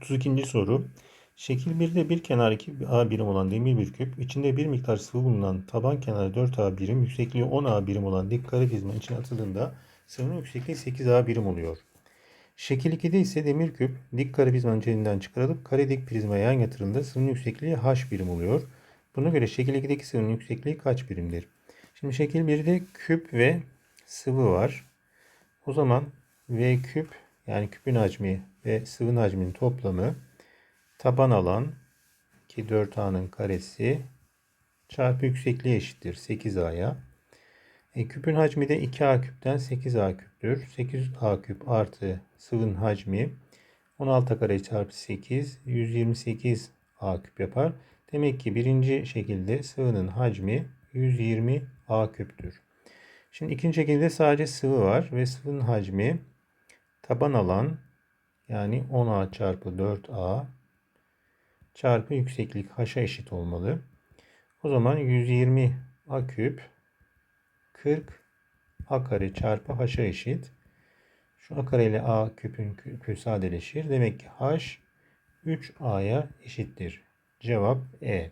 32. soru. Şekil 1'de bir kenar 2A birim olan demir bir küp, içinde bir miktar sıvı bulunan taban kenarı 4A birim, yüksekliği 10A birim olan dik kare prizmanın içine atıldığında sıvının yüksekliği 8A birim oluyor. Şekil 2'de ise demir küp dik kare prizmanın içinden çıkarılıp kare dik prizmaya yan yatırıldığında sıvının yüksekliği H birim oluyor. Buna göre şekil 2'deki sıvının yüksekliği kaç birimdir? Şimdi şekil 1'de küp ve sıvı var. O zaman V küp yani küpün hacmi ve sıvının hacminin toplamı taban alan ki 4A'nın karesi çarpı yüksekliği eşittir 8A'ya. E, küpün hacmi de 2A küpten 8A küptür. 8A küp artı sıvının hacmi 16 kare çarpı 8 128 A küp yapar. Demek ki birinci şekilde sıvının hacmi 120 A küptür. Şimdi ikinci şekilde sadece sıvı var ve sıvının hacmi taban alan yani 10A çarpı 4A çarpı yükseklik H'a eşit olmalı. O zaman 120 A küp 40 A kare çarpı H'a eşit. Şu A kare ile A küpün küpü sadeleşir. Demek ki H 3A'ya eşittir. Cevap E.